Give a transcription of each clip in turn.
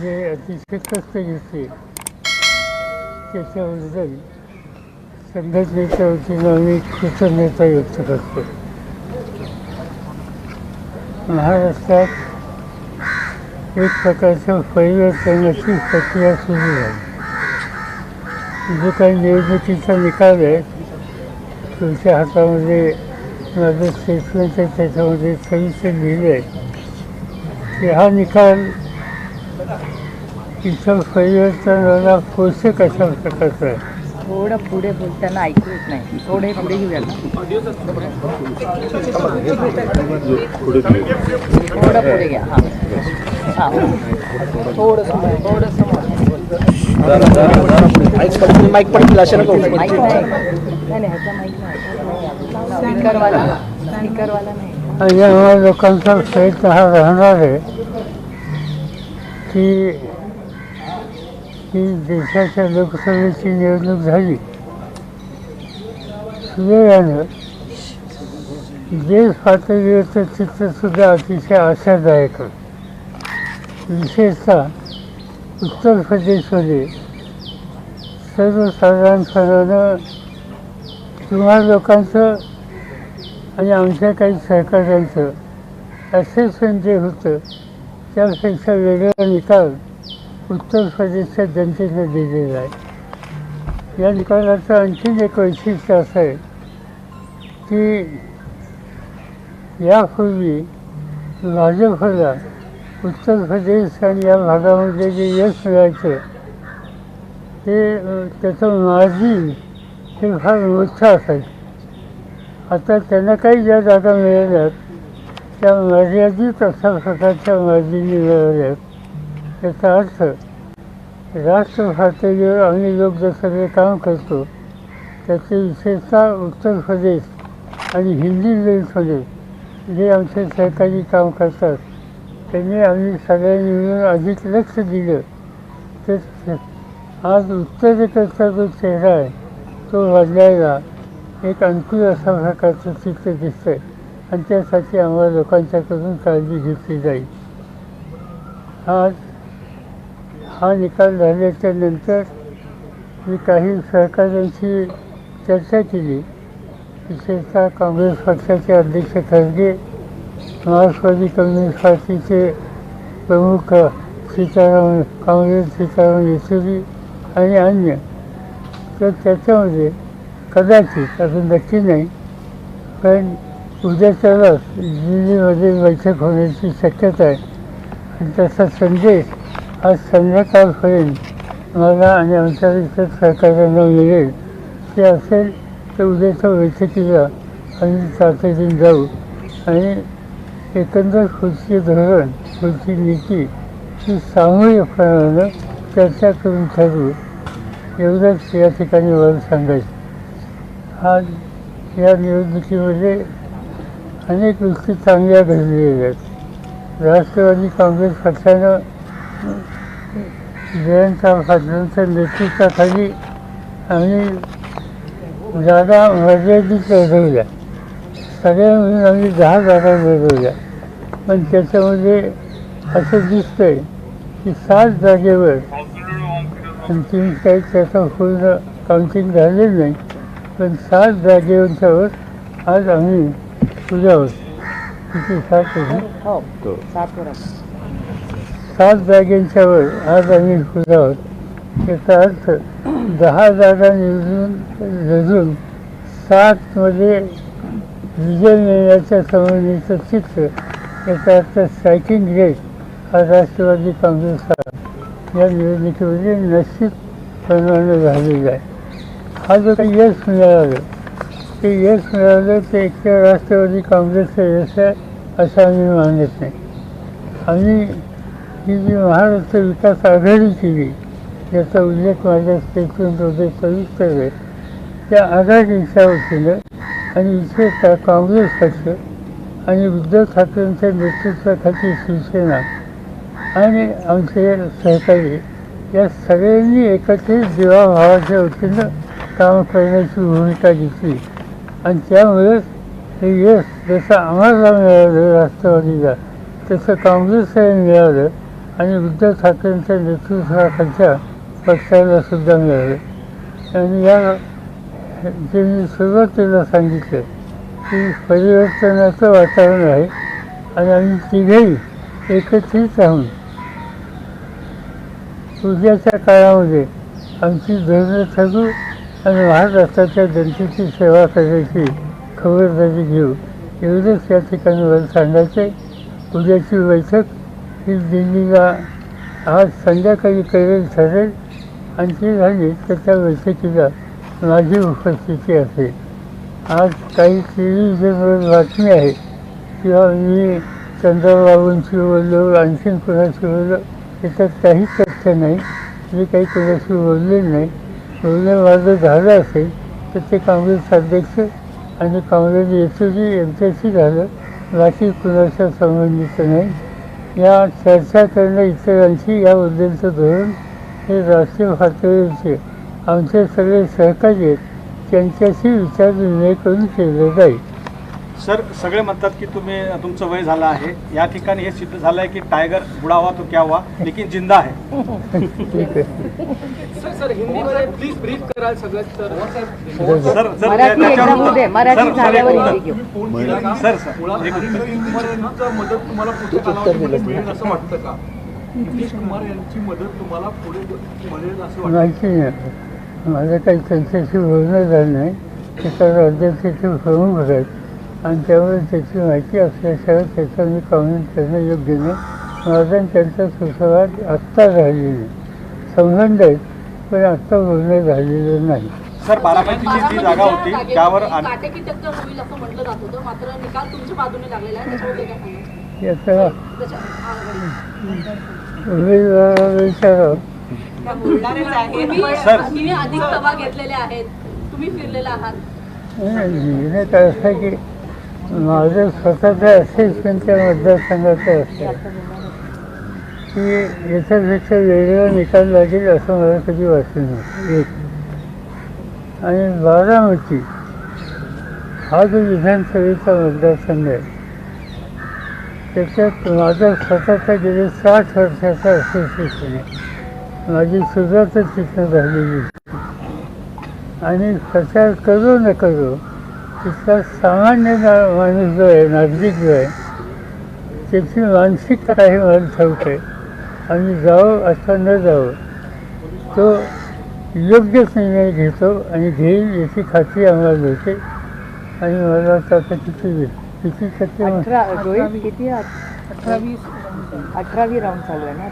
जे अतिशय कष्ट घेते त्याच्याबद्दल संघटनेच्या वतीनं आम्ही कृतज्ञता व्यक्त करतो. महाराष्ट्रात एक प्रकारचं परिवर्तनाची प्रक्रिया सुरू झाली. जो काही निवडणुकीचा निकाल आहे तुमच्या हातामध्ये माझं स्टेटमेंट आहे त्याच्यामध्ये सविस्तर लिहिलं आहे की हा निकाल इथं परिवर्तनाला पोषक अशा प्रकारचा आहे थोडं पुढे बोलताना ऐकू येत नाही. थोडे पुढे घेऊया थोडं पुढे घ्या. हां. हां. थोडं समोर थोडं समोर. माईक पडतील अशा नको. माईक नाही. नाही नाही ह्याचा माईक नाही. स्पीकरवाला स्पीकरवाला नाही. आणि आम्हा लोकांचा प्रयत्न हा राहणार आहे. की ही देशाच्या लोकसभेची निवडणूक झाली. सुदैवानं देश पातळीवरचं चित्रसुद्धा अतिशय आशादायक विशेषतः उत्तर प्रदेशमध्ये सर्वसाधारणपणानं किंवा लोकांचं आणि आमच्या काही सहकाऱ्यांचं असेसमेंट जे होतं त्यापेक्षा वेगळा निकाल उत्तर प्रदेशच्या जनतेनं दिलेला आहे. या निकालाचं आणखीन एक वैशिष्ट्य असं आहे की यापूर्वी भाजपला उत्तर प्रदेश आणि या भागामध्ये जे यश मिळायचं ते त्याचं मार्जिन हे फार मोठं असायचं. आता त्यांना काही ज्या जागा मिळाल्यात त्या मर्यादित असा प्रकारच्या मार्जिनी मिळाल्यात याचा अर्थ राष्ट्र पातळीवर आम्ही लोक जसं सगळे काम करतो त्याचे विशेषतः उत्तर प्रदेश आणि हिंदी बेल्टमध्ये जे आमचे सहकारी काम करतात त्यांनी आम्ही सगळ्यांनी मिळून अधिक लक्ष दिलं तर आज उत्तरेकडचा जो चेहरा आहे तो बदलायला एक अनुकूल असा प्रकारचं चित्र दिसतंय आणि त्यासाठी आम्हाला लोकांच्याकडून काळजी घेतली जाईल. आज हा निकाल झाल्याच्यानंतर मी काही सहकाऱ्यांशी चर्चा केली. विशेषतः काँग्रेस पक्षाचे अध्यक्ष खरगे समाजवादी कम्युनिस्ट पार्टीचे प्रमुख सीताराम काँग्रेस सीताराम येचुरी आणि अन्य. तर त्याच्यामध्ये कदाचित अजून नक्की नाही पण उद्याच्यालाच दिल्लीमध्ये बैठक होण्याची शक्यता आहे. आणि त्याचा संदेश आज संध्याकाळपर्यंत मला आणि आमच्या इतर सहकार्यांना मिळेल. ते असेल तर उद्याच्या बैठकीला आम्ही तातडीने जाऊ. आणि एकंदर खुर्ची धोरण पुढची नीती ही सामूहिकपणानं चर्चा करून ठरवू. एवढंच या ठिकाणी मला सांगायचं. हा या निवडणुकीमध्ये अनेक गोष्टी चांगल्या घडलेल्या आहेत राष्ट्रवादी काँग्रेस पक्षानं जयंतराव पाटलांच्या नेतृत्वाखाली आम्ही जागा मर्यादित लढवल्या. सगळ्या मिळून आम्ही दहा जागा लढवल्या पण त्याच्यामध्ये असं दिसतंय की सात जागेवर आणखी काही त्याचं पूर्ण काउंटिंग झालेलं नाही. पण सात जागेवरच्यावर आज आम्ही किती? सात हो सात वर आहे. सात जागेंच्यावर आज आम्ही आहोत. याचा अर्थ दहा जागा निवडून लढून सातमध्ये विजय मिळण्याच्या संबंधीचं चित्र याचा अर्थ स्ट्रायकिंग रेट हा राष्ट्रवादी काँग्रेसचा या निवडणुकीमध्ये निश्चित प्रमाणे झालेला आहे. हा जो काही यश मिळालं ते यश मिळालं ते एकट्या राष्ट्रवादी काँग्रेसचं यश आहे असं आम्ही मानत नाही. आम्ही ही जी महाराष्ट्र विकास आघाडी केली याचा उल्लेख माझ्या स्टेटमेंटमध्ये सविस्तर आहे त्या आघाडीच्या वतीनं आणि विशेषतः काँग्रेस पक्ष आणि उद्धव ठाकरेंच्या नेतृत्वाखाली शिवसेना आणि आमचे सहकारी या सगळ्यांनी एकत्रित जीवाभावाच्या वतीनं काम करण्याची भूमिका घेतली. आणि त्यामुळेच हे यश जसं आम्हाला मिळालं राष्ट्रवादीला तसं काँग्रेसला मिळालं आणि उद्धव ठाकरेंच्या नेतृत्वाखालच्या पक्षाला सुद्धा मिळालं आणि या जे मी सुरुवातीला सांगितलं की परिवर्तनाचं वातावरण आहे आणि आम्ही तिघेही एकत्रित राहून उद्याच्या काळामध्ये आमची धोरणं ठरू आणि महाराष्ट्राच्या जनतेची सेवा करायची खबरदारी घेऊ. एवढंच या ठिकाणी मला सांगायचं उद्याची बैठक ही दिल्लीला आज संध्याकाळी करेल ठरेल. आणि ती झाली तर त्या बैठकीला माझी उपस्थिती असेल. आज काही टेलिव्हिजनवर बातमी आहे. किंवा मी चंद्रबाबूंशी बोललो आणखीन कोणाशी बोललो याच्यात काही तथ्य नाही. मी काही कोणाशी बोललेलं नाही. बोलणं माझं झालं असेल तर ते काँग्रेस अध्यक्ष आणि काँग्रेस येथूनही यांच्याशी झालं. बाकी कुणाच्या संबंधित नाही. या चर्चा करणं इतरांशी याबद्दलचं धोरण हे राष्ट्रीय पातळीचे आमचे सगळे सहकारी आहेत. त्यांच्याशी विचारविनिमय करून केलं जाईल. सर सगळे म्हणतात की तुम्ही तुमचं वय झालं आहे. या ठिकाणी हे सिद्ध झालं आहे की टायगर बुडावा तो क्या हुआ लेकिन जिंदा आहे. ठीक आहे सर सर हिंदीमध्ये प्लीज ब्रीफ कराल सगळं सर. सर सर मराठी त्याच्यावर- एकदा होऊ दे मराठी सर, सर, झाल्यावर सर सर एक उत्तर. मदत तुम्हाला पुढच्या कालावधीमध्ये मिळेल. असं वाटतं का? नितीश कुमार यांची मदत तुम्हाला पुढे मिळेल असं वाटतं? माहिती नाही. माझं काही त्यांच्याशी बोलणं झालं नाही. ते तर अध्यक्षाचे प्रमुख आहेत आणि त्यामुळे त्याची माहिती असल्याशिवाय त्याचं मी कमेंट करणं योग्य नाही. माझा त्यांचा सुसंवाद आत्ता झालेला संबंध आहेत पण आत्ता बोलणं झालेलं नाही. सर बारामतीची जी जागा होती त्यावर आण- काटेकी टक्कर होईल असं म्हटलं जात होतं. मात्र निकाल तुमच्या बाजूने लागलेला आहे. त्याच्याबद्दल काय सांगाल याचा. उमेदवाराला सर. तुम्ही अधिक सभा घेतलेल्या आहेत. तुम्ही फिरलेला आहात. निर्णय काय असा की माझं स्वतःचं असेसमेंट त्या मतदारसंघाचं असतं की याच्यापेक्षा वेगळा निकाल लागेल असं मला कधी वाटलं नाही. एक आणि बारामती हा जो विधानसभेचा मतदारसंघ आहे त्याच्यात माझा स्वतःचा गेले साठ वर्षाचा असोसिएशन आहे. माझी सुरुवातच तिथं झालेली आणि प्रचार करू न करू तिथला सामान्य ना- माणूस जो आहे नागरिक जो आहे त्याची मानसिकता काही मला आहे आणि जावं अथवा न जावं तो योग्यच निर्णय घेतो आणि घेईल याची खात्री आम्हाला मिळते. आणि मला वाटतं आता किती किती टक्के किती अठरावी अठरावी राऊंड चालू आहे ना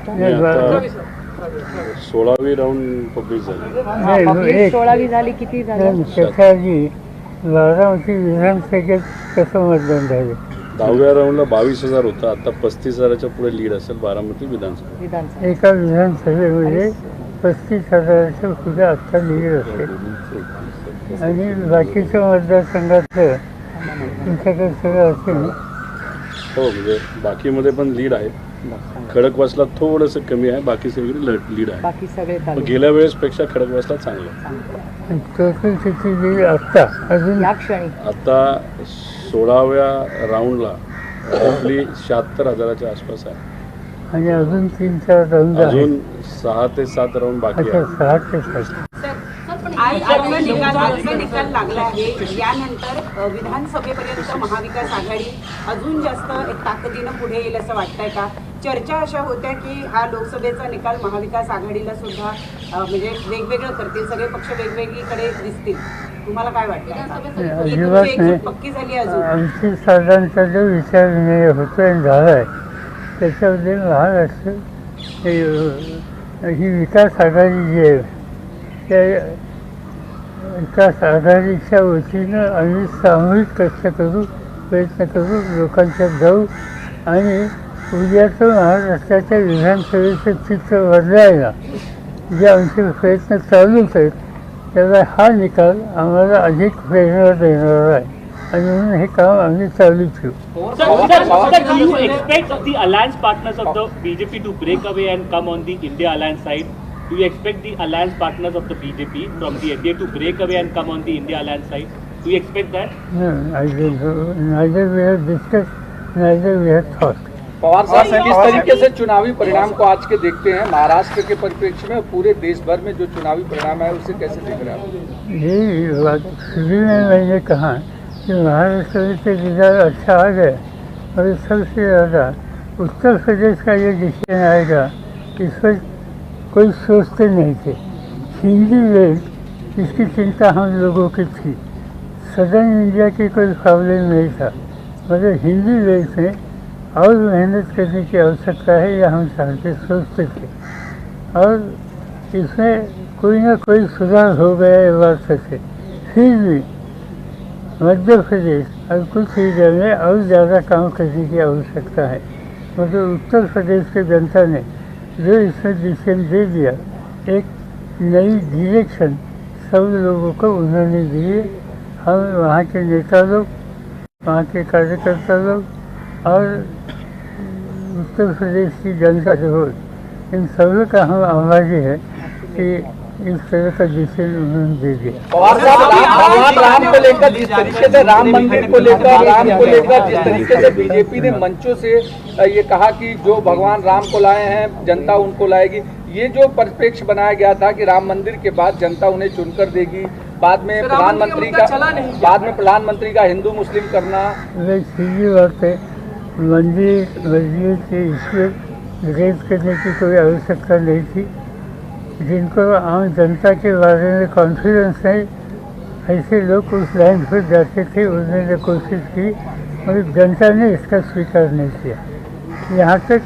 सोळावी राऊंड पब्लिक झाली. हा, सोळावी झाली किती झालं? नाही, त्याच्या आधी बारामती विधानसभेत कसं मतदान झालं? दहाव्या राऊंडला बावीस हजार होतं. आता पस्तीस हजाराच्या पुढे लीड असेल बारामती विधानसभा. विधानसभा. एका विधानसभेमध्ये पस्तीस हजाराच्या पुढे आत्ता लीड असेल. आणि बाकीच्या मतदारसंघातलं तुमच्याकडे सगळं असेल हो म्हणजे बाकीमध्ये पण लीड आहे खडकवासला थोडंसं कमी आहे बाकी सगळी लीड आहे. बाकी सगळे पण चालू गेल्या वेळेसपेक्षा खडकवासला चांगलं. आहे. अजून या क्षणी. आता सोळाव्या राऊंडला आपली शहात्तर हजाराच्या आसपास आहे. आणि अजून तीन चार राऊंड आहेत अजून सहा ते सात राऊंड बाकी अच्छा आहे. सहा ते सात. सर पण आज आजचा निकाल आजचा निकाल लागला आहे. यानंतर अ, विधानसभेपर्यंत महाविकास आघाडी अजून जास्त एक ताकदीनं पुढे येईल असं वाटतंय का? चर्चा अशा होत्या की हा लोकसभेचा निकाल महाविकास आघाडीला सुद्धा म्हणजे वेगवेगळं करतील सगळे पक्ष वेगवेगळीकडे दिसतील. तुम्हाला काय वाटतं ही पक्की झाली अजून? जो विचार विनिमय होतो आणि झाला आहे त्याच्यामध्ये महाराष्ट्र हे, ही विकास आघाडी जी आहे त्या विकास आघाडीच्या वतीनं आम्ही सामूहिक कष्ट करू प्रयत्न करू लोकांच्यात जाऊ आणि उद्याचं महाराष्ट्राच्या विधानसभेचं चित्र बदलायला जे आमचे प्रयत्न चालूच आहेत त्याचा हा निकाल आम्हाला अधिक प्रेरणा देणारा आहे आणि म्हणून हे काम आम्ही चालू ठेवू expect the alliance partners of the BJP to break away and come on the India alliance side? Do you expect the alliance partners of the BJP from the NDA to break away and come on the India alliance side? Do you expect that? No, I don't know. Neither we have discussed, neither we have thought. Pawar साहब किस तरीके से चुनावी परिणाम को आज के देखते हैं। महाराष्ट्र के परिप्रेक्ष्य में पूरे देश भर में जो चुनावी परिणाम है उसे कैसे देख रहे हैं? यही बात शुरू में मैंने कहा कि महाराष्ट्र में तो रिज़ल्ट अच्छा आ गया और सबसे ज़्यादा उत्तर प्रदेश का ये डिसीज़न आएगा इस पर कोई सोचते नहीं थे। हिंदी वेल्ट इसकी चिंता हम लोगों की थी। सदर्न इंडिया की कोई प्रॉब्लम नहीं था। मगर हिंदी वेल्ट में और मेहनत करने की आवश्यकता है यह हम चाहते सोचते थे। और इसमें कोई ना कोई सुधार हो गया ये बात सच है फिर भी मध्य प्रदेश और कुछ एरिया में और ज़्यादा काम करने की आवश्यकता है। मगर उत्तर प्रदेश की जनता ने जो इसमें डिसीज़न दे दिया, एक नई डिरेक्शन सब लोगों को उन्होंने दी है हम वहाँ के नेता लोग, वहाँ के कार्यकर्ता लोग और उत्तर प्रदेश की जनता जो हो इन सभी का हम आभारी है कि इस तरह का डिसीज़न उन्होंने दे दिया। पवार साहब भगवान राम को लेकर जिस तरीके से राम मंदिर को लेकर राम को लेकर जिस तरीके से बीजेपी ने मंचों से ये कहा कि जो भगवान राम को लाए हैं जनता उनको लाएगी। ये जो परिप्रेक्ष्य बनाया गया था कि राम मंदिर के बाद जनता उन्हें चुनकर देगी बाद में तो प्रधानमंत्री का बाद में प्रधानमंत्री का हिंदू मुस्लिम करना। सीधी बात है मंदिर मस्जिद के ईश्वर रेज करने की कोई आवश्यकता नहीं थी। जिनको आम जनता के बारे में कॉन्फिडेंस है, ऐसे लोग उस लाइन पर जाते थे, उन्होंने कोशिश की, और जनता ने इसका स्वीकार नहीं किया। यहाँ तक,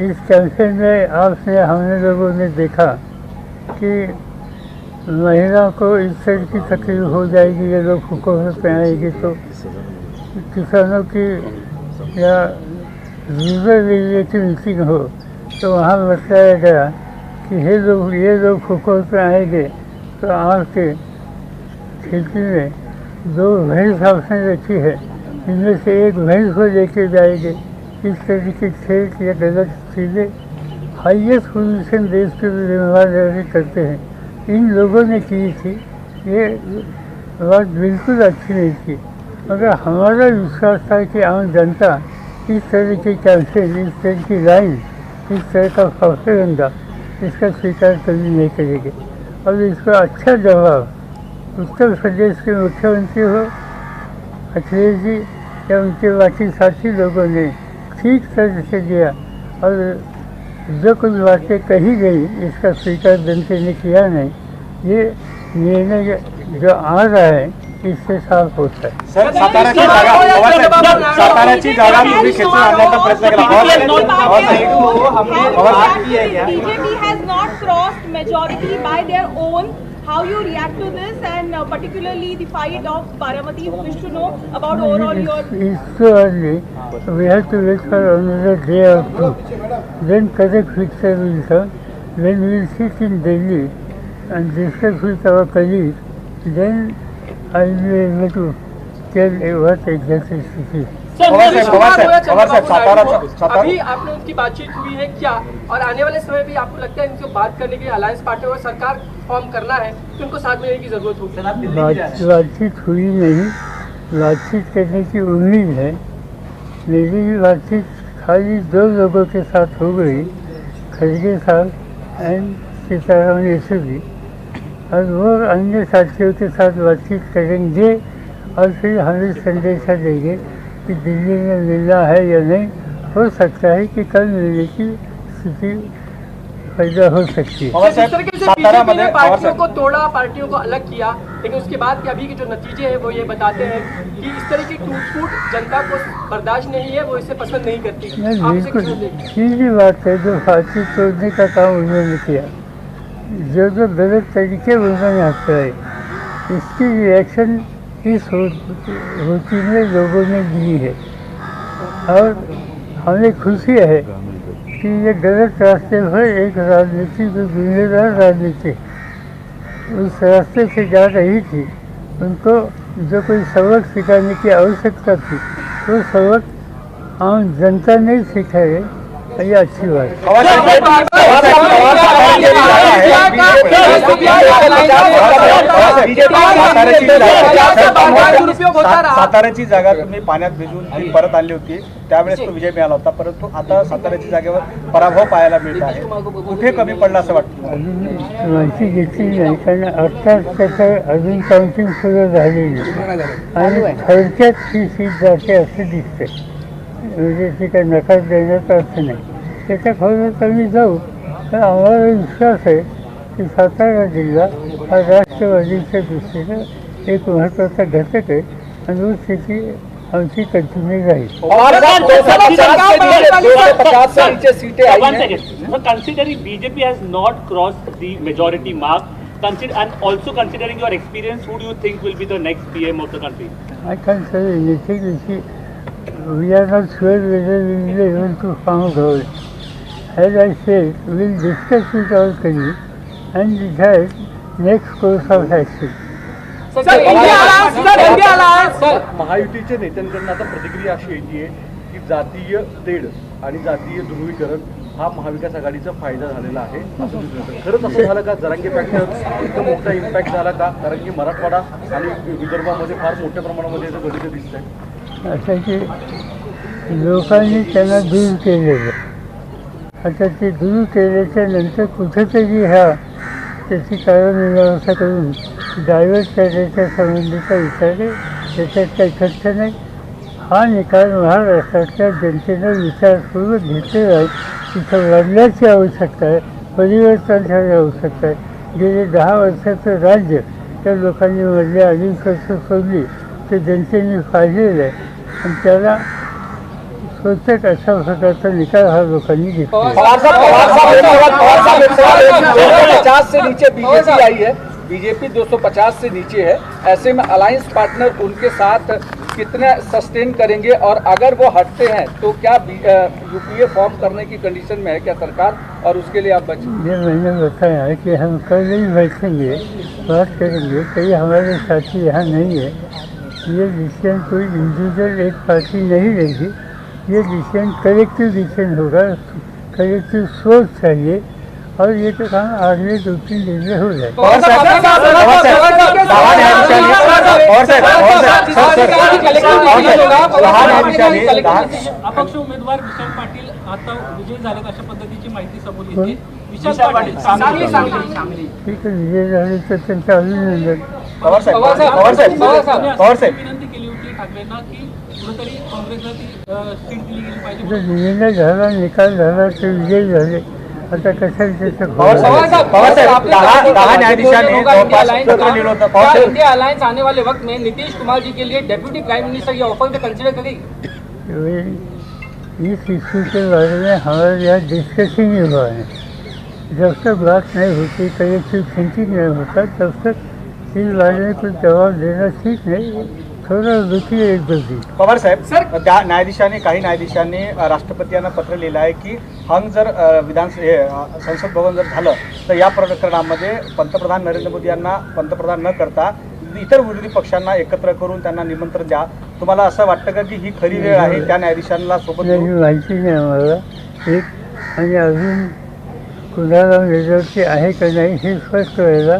इस कैंपेन में आपने, हमने लोगों ने देखा कि महिला को इस तरह की तकलीफ़ हो जाएगी, ये लोग हुकूमत में आएगी तो किसानों की या रूरल एरिया की मीटिंग हो तो वहाँ बताया गया कि ये लोग ये लोग हुकूमत में आएँगे तो आपके खेती में दो भैंस आपने रखी है। इनमें से एक भैंस को लेके जाएँगे। इस तरह की खेत या गलत चीज़ें हाइएस्ट पोजीशन देश के ज़िम्मेदारी करते हैं। इन लोगों ने की थी, ये बात बिल्कुल अच्छी नहीं थी। मगर हमारा विश्वास था कि आम जनता इस तरह की कैंपेन इस तरह की लाइन इस तरह का प्रोपेगेंडा इसका स्वीकार कभी नहीं करेंगे। और इसका अच्छा जवाब उत्तर प्रदेश के मुख्यमंत्री हो, अखिलेश जी, या उनके बाकी साथी लोगों ने ठीक तरह से दिया और जो कुछ बातें कही गई, इसका स्वीकार जनता ने किया नहीं, ये निर्णय जो आ रहा है इससे साफ होता है सर साताराची जागा साताराची जागा तुम्ही खेचून आणण्याचा प्रयत्न केला पवार साहेब, पवार साहेब, पवार साहेब, BJP has not crossed majority by their own. How you react to this and uh, particularly the fight of Baramati, who wish to know about overall your It's, too early. We have to wait for another day or two. Then correct picture will come. When we will sit in Delhi and discuss with our colleagues, then Able to tell what exactly it is. अभी आपने उनकी बातचीत हुई है क्या? और आने वाले समय भी आपको लगता है इनसे बात करने के लिए अलायंस पार्टी और सरकार फॉर्म करना है तो उनको साथ में की ज़रूरत होगी। बातचीत हुई नहीं। बातचीत करने की उम्मीद है। मेरी भी बातचीत खाली दो लोगों के साथ हो गई खड़गे साहब एंड सीताराम येचुरी और वो अन्य साथियों के साथ बातचीत करेंगे और फिर हमें संदेशा देंगे कि दिल्ली में मिलना है या नहीं। हो सकता है कि कल मिलने की स्थिति पैदा हो सकती है। जिस तरीके से बीजेपी ने पार्टियों को तोड़ा पार्टियों को अलग किया लेकिन उसके बाद के अभी के जो नतीजे हैं वो ये बताते हैं कि इस तरह की टूट फूट जनता को बर्दाश्त नहीं है वो इसे पसंद नहीं करती। नहीं आप बिल्कुल? सीधी बात है जो फांसी तोड़ने का काम उन्होंने किया। जो जो गलत तरीके उन्होंने अपनाए इसकी रिएक्शन इस होती में लोगों ने दी है। और हमें खुशी है कि ये गलत रास्ते पर एक राजनीति जो जिम्मेदार राजनीति उस रास्ते से जा रही थी। उनको जो कोई सबक सिखाने की आवश्यकता थी, वो तो सबक आम जनता ने सिखाए ये अच्छी बात साताऱ्याची जागा तुम्ही पाण्यात भिजून ती परत आणली होती. त्यावेळेस तो विजय मिळाला होता. परंतु आता साताऱ्याच्या जागेवर पराभव पाहायला मिळत आहे. कुठे कमी पडला असं वाटतं माहिती घेतली नाही कारण अर्थात त्याचं अजून काउंटिंग सुरू झालेली आणि थोडक्यात ही सीट जाते असं दिसते. म्हणजे ती काही नकार देण्याचा अर्थ नाही त्याच्या खोलात आम्ही जाऊ तर आम्हाला विश्वास आहे की सातारा जिल्हा हा राष्ट्रवादीच्या दृष्टीनं एक महत्त्वाचा घटक आहे आणि ही स्थिती आमची कंटिन्यू राहील पवार साहब, 250 से नीचे 250 से नीचे सीटें आई One हैं second. So considering BJP has not crossed the majority mark, consider and also considering your experience, who do you think will be the next PM of the country? I can't say anything. You see, we are not sure whether we will be able to found out. As I said, we will discuss with our colleagues and decide next course of action. महायुतीच्या नेत्यांकडून आता प्रतिक्रिया अशी येते की जातीय तेढ आणि जातीय ध्रुवीकरण हा महाविकास आघाडीचा फायदा झालेला आहे. असं खरंच असं झालं का? जरांगे फॅक्टर इतकं मोठा इम्पॅक्ट झाला का? कारण की मराठवाडा आणि विदर्भामध्ये फार मोठ्या प्रमाणामध्ये याचं गणित दिसतंय. असं की लोकांनी त्यांना दूर केलेलं आता ते दूर केल्याच्यानंतर कुठेतरी ह्या त्याची कारणमीमांसा करून डायव्हर्ट करण्याच्या संबंधीचा विचार आहे. त्याच्यात काही खर्च नाही. हा निकाल महाराष्ट्रातल्या जनतेनं विचारपूर्वक घेतलेला आहे. तिथं लढण्याची आवश्यकता आहे. परिवर्तन परिवर्तनाची आवश्यकता आहे. गेले दहा वर्षाचं राज्य त्या लोकांनी मधली अडीच वर्ष सोडली ते जनतेने पाहिलेलं आहे. आणि त्याला स्वतःच अशा प्रकारचा निकाल हा लोकांनी घेतला पवार साहब पवार साहब एक सवाल पवार साहब एक सवाल दो सौ पचास से नीचे बीजेपी आई है बीजेपी 250 से नीचे है। ऐसे में अलायंस पार्टनर उनके साथ कितना सस्टेन करेंगे? और अगर वो हटते हैं तो क्या यूपीए फॉर्म करने की कंडीशन में है क्या सरकार? और उसके लिए आप बचे ये मैंने बताया है कि हम कल ही बैठेंगे बात करेंगे कहीं हमारे साथी यहाँ नहीं है। ये डिसीजन कोई इंडिविजुअल एक पार्टी नहीं लेगी ये डिसीजन कलेक्टिव डिसीजन होगा कलेक्टिव सोच चाहिए और ये तो काम अगले दो तीन दिन में हो जाए पवार साहेब पवार साहेब दहा न्यायाधीशांनी पवार साहेब पवार साहेब सर सर पवार साहेब दहा न्यायाधीशांनी दहा अपक्ष उमेदवार विशाल पाटील आता विजयी झालेत अशा पद्धतीची माहिती समोर कोण? येते विशाल पाटील सांगली सांगली ठीक आहे विजय झाले तर त्यांचं अभिनंदन पवार साहेब पवार साहेब पवार साहेब विनंती केली होती ठाकरेंना की कुठेतरी काँग्रेसला ती सीट दिली गेली पाहिजे. निर्णय झाला निकाल झाला ते विजयी झाले. आता कशाला त्याचं पवार साहेब पवार साहेब दहा दहा न्यायाधीशांनी जवळपास पत्र लिहिलं होतं. पवार साहेब. इंडिया अलायंस आने वाले वक्त में नीतीश कुमार जी के लिए डेप्यूटी प्राइम मिनिस्टर ये ऑफ़र कंसिडर करेगी इस इशू के बारे में हमारे यहाँ डिस्कशन ही हुआ है। जब तक बात नहीं होती कलेक्टिव थिंकिंग नहीं होता तब तक में कुछ जवाब देना ठीक नहीं. थोड़ा रुकिए एक पवार साहेब त्या न्यायाधीशांनी काही न्यायाधीशांनी राष्ट्रपती यांना पत्र लिहिलं आहे की हंग जर विधान हे, संसद भवन जर झालं तर या प्रकरणामध्ये पंतप्रधान नरेंद्र मोदी यांना पंतप्रधान न करता इतर विरोधी पक्षांना एकत्र करून त्यांना निमंत्रण द्या. तुम्हाला असं वाटतं का की ही खरी वेळ आहे त्या न्यायाधीशांना सोबत? माहिती नाही आम्हाला. एक आणि अजून कुणाला मेजॉरिटी आहे का नाही हे स्पष्ट व्हायला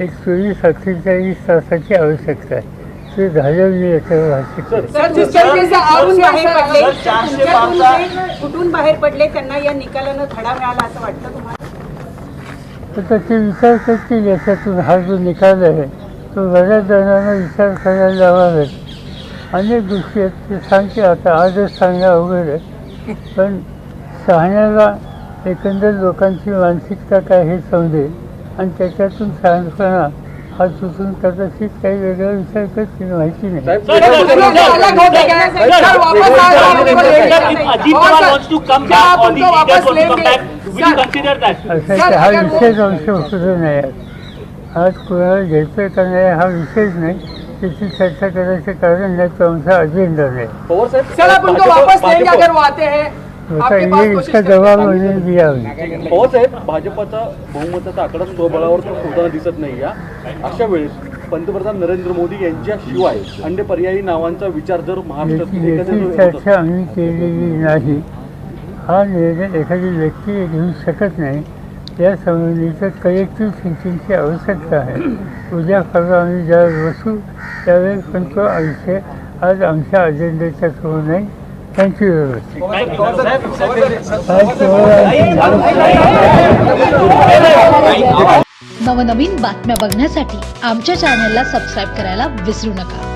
एक चोवीस अठ्ठेचाळीस तासाची आवश्यकता आहे. ते झाल्यावर मी याच्यावर भाष्य. सर कुठून बाहेर पडले तुमच्यातून जे कुठून बाहेर पडले त्यांना या निकालानं धडा मिळाला असं वाटतं तुम्हाला? तर त्याचे विचार करतील याच्यातून हा जो निकाल आहे तो बऱ्याच जणांना विचार करायला लावावेत अनेक गोष्टी आहेत ते सांगते आता आजच सांगणं अवघड आहे पण शहाण्याला एकंदर लोकांची मानसिकता काय हे समजेल. आणि त्याच्यातून शहाणपणा हा सुचून कदाचित काही वेगळा विचार करतील माहिती नाही? असं आहे की हा विषयच अंश होतो नाही आज. आज कोणाला घ्यायचं का नाही हा विषयच नाही त्याची चर्चा करायचं कारण नाही तो आमचा अजेंडा नाही म्हणजे हो भाजपचा इसका जवाब दिया भाजपाचा बहुमताचा आकडा स्वबळावर तर होताना दिसत नाही या अशा वेळेस पंतप्रधान नरेंद्र मोदी यांच्याशिवाय अन्य पर्यायी नावांचा विचार जर महाराष्ट्रात केलेली नाही. हा निर्णय एखादी व्यक्ती घेऊ शकत नाही. या संबंधीचं कलेक्टिव्ह थिंकिंगची आवश्यकता आहे. उद्या परवा आम्ही ज्यावेळेस बसू त्यावेळेस पण तो आयुष्य आज आमच्या अजेंड्याच्या करू नाही? थँक्यू नवनवीन बातम्या बघण्यासाठी आमच्या चॅनलला सबस्क्राईब करायला विसरू नका.